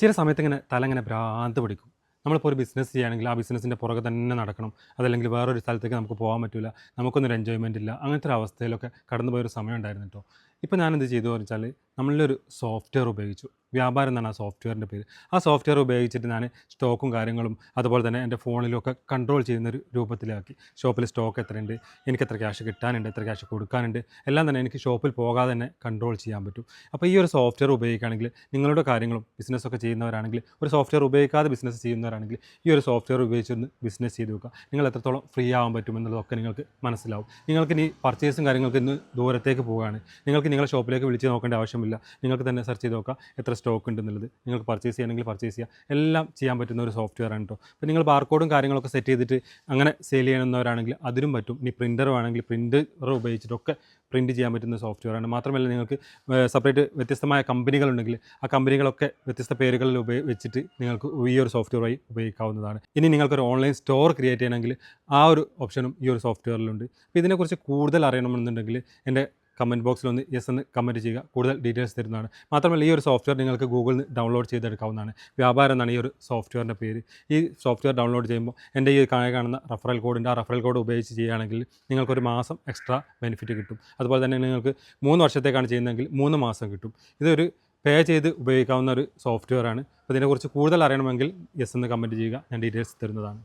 ചില സമയത്ത് ഇങ്ങനെ തല ഇങ്ങനെ ഭ്രാന്ത് പിടിക്കും. നമ്മളിപ്പോൾ ഒരു ബിസിനസ് ചെയ്യുകയാണെങ്കിൽ ആ ബിസിനസ്സിന്റെ പുറകെ തന്നെ നടക്കണം. അതല്ലെങ്കിൽ വേറൊരു സ്ഥലത്തേക്ക് നമുക്ക് പോകാൻ പറ്റില്ല നമുക്കൊന്നൊരു എൻജോയ്മെന്റ് ഇല്ല. അങ്ങനത്തെ ഒരു അവസ്ഥയിലൊക്കെ കടന്നു പോയൊരു സമയം ഉണ്ടായിരുന്നു കേട്ടോ ഇപ്പോൾ ഞാനെന്ത് ചെയ്തു വെച്ചാൽ നമ്മളൊരു സോഫ്റ്റ്വെയർ ഉപയോഗിച്ചു. വ്യാപാരം എന്നാണ് ആ സോഫ്റ്റ്വെയറിന്റെ പേര്. ആ സോഫ്റ്റ്വെയർ ഉപയോഗിച്ചിട്ട് ഞാൻ സ്റ്റോക്കും കാര്യങ്ങളും അതുപോലെ തന്നെ എന്റെ ഫോണിലൊക്കെ കൺട്രോൾ ചെയ്യുന്ന ഒരു രൂപത്തിലാക്കി. ഷോപ്പിൽ സ്റ്റോക്ക് എത്രയുണ്ട് എനിക്ക് എത്ര ക്യാഷ് കിട്ടാനുണ്ട് എത്ര ക്യാഷ് കൊടുക്കാനുണ്ട് എല്ലാം തന്നെ എനിക്ക് ഷോപ്പിൽ പോകാതെ തന്നെ കൺട്രോൾ ചെയ്യാൻ പറ്റും. അപ്പോൾ ഈ ഒരു സോഫ്റ്റ്വെയർ ഉപയോഗിക്കുകയാണെങ്കിൽ നിങ്ങളുടെ കാര്യങ്ങളും ബിസിനസ്സൊക്കെ ചെയ്യുന്നവരാണെങ്കിൽ ഒരു സോഫ്റ്റ്വെയർ ഉപയോഗിക്കാതെ ബിസിനസ് ചെയ്യുന്നവരാണെങ്കിൽ ഈ ഒരു സോഫ്റ്റ്വെയർ ഉപയോഗിച്ചൊന്ന് ബിസിനസ് ചെയ്ത് വെക്കുക നിങ്ങൾ എത്രത്തോളം ഫ്രീ ആവാൻ പറ്റും എന്നുള്ളതൊക്കെ നിങ്ങൾക്ക് മനസ്സിലാവും. നിങ്ങൾക്ക് ഇനി പർച്ചേസും കാര്യങ്ങൾക്ക് ഇന്ന് ദൂരത്തേക്ക് പോവുകയാണ്. നിങ്ങൾക്ക് നിങ്ങളുടെ ഷോപ്പിലേക്ക് വിളിച്ച് നോക്കേണ്ട ആവശ്യമില്ല. നിങ്ങൾക്ക് തന്നെ സെർച്ച് ചെയ്ത് നോക്കാം എത്ര സ്റ്റോക്ക് ഉണ്ട് എന്നുള്ളത് നിങ്ങൾക്ക് പർച്ചേസ് ചെയ്യണമെങ്കിൽ പർച്ചേസ് ചെയ്യാം. എല്ലാം ചെയ്യാൻ പറ്റുന്ന ഒരു സോഫ്റ്റ്വെയർ ആണ് കേട്ടോ അപ്പോൾ നിങ്ങൾ ബാർകോഡും കാര്യങ്ങളൊക്കെ സെറ്റ് ചെയ്തിട്ട് അങ്ങനെ സെയിൽ ചെയ്യണമെന്നവരാണെങ്കിൽ അതിനും പറ്റും. ഇനി പ്രിന്റർ വേണമെങ്കിൽ പ്രിന്റർ ഉപയോഗിച്ചിട്ടൊക്കെ പ്രിന്റ് ചെയ്യാൻ പറ്റുന്ന സോഫ്റ്റ്വെയർ ആണ്. മാത്രമല്ല നിങ്ങൾക്ക് സെപ്പറേറ്റ് വ്യത്യസ്തമായ കമ്പനികളുണ്ടെങ്കിൽ ആ കമ്പനികളൊക്കെ വ്യത്യസ്ത പേരുകളിൽ ഉപയോഗി വെച്ചിട്ട് നിങ്ങൾക്ക് ഈ ഒരു സോഫ്റ്റ്വെയർ വഴി ഉപയോഗിക്കാവുന്നതാണ്. ഇനി നിങ്ങൾക്കൊരു ഓൺലൈൻ സ്റ്റോർ ക്രിയേറ്റ് ചെയ്യണമെങ്കിൽ ആ ഒരു ഓപ്ഷനും ഈ ഒരു സോഫ്റ്റ്വെയറിലുണ്ട് അപ്പോൾ ഇതിനെക്കുറിച്ച് കൂടുതൽ അറിയണമെന്നുണ്ടെങ്കിൽ എന്റെ കമന്റ് ബോക്സിൽ ഒന്ന് യെസ് എന്ന് കമന്റ് ചെയ്യുക. കൂടുതൽ ഡീറ്റെയിൽസ് തരുന്നതാണ്. മാത്രമല്ല ഈ ഒരു സോഫ്റ്റ്വെയർ നിങ്ങൾക്ക് ഗൂഗിളിൽ നിന്ന് ഡൗൺലോഡ് ചെയ്തെടുക്കാവുന്നതാണ്. വ്യാപാരം എന്നാണ് ഈ ഒരു സോഫ്റ്റ്വെയറിന്റെ പേര്. ഈ സോഫ്റ്റ്വെയർ ഡൗൺലോഡ് ചെയ്യുമ്പോൾ എന്റെ ഈ കാണുന്ന റഫറൽ കോഡിന്റെ ആ റഫറൽ കോഡ് ഉപയോഗിച്ച് ചെയ്യുകയാണെങ്കിൽ നിങ്ങൾക്കൊരു മാസം എക്സ്ട്രാ ബെനിഫിറ്റ് കിട്ടും. അതുപോലെ തന്നെ നിങ്ങൾക്ക് മൂന്ന് വർഷത്തേക്കാണ് ചെയ്യുന്നതെങ്കിൽ മൂന്ന് മാസം കിട്ടും. ഇതൊരു പേ ചെയ്ത് ഉപയോഗിക്കാവുന്ന ഒരു സോഫ്റ്റ്വെയർ ആണ്. അപ്പോൾ ഇതിനെക്കുറിച്ച് കൂടുതൽ അറിയണമെങ്കിൽ യെസ് എന്ന് കമന്റ് ചെയ്യുക. ഞാൻ ഡീറ്റെയിൽസ് തരുന്നതാണ്.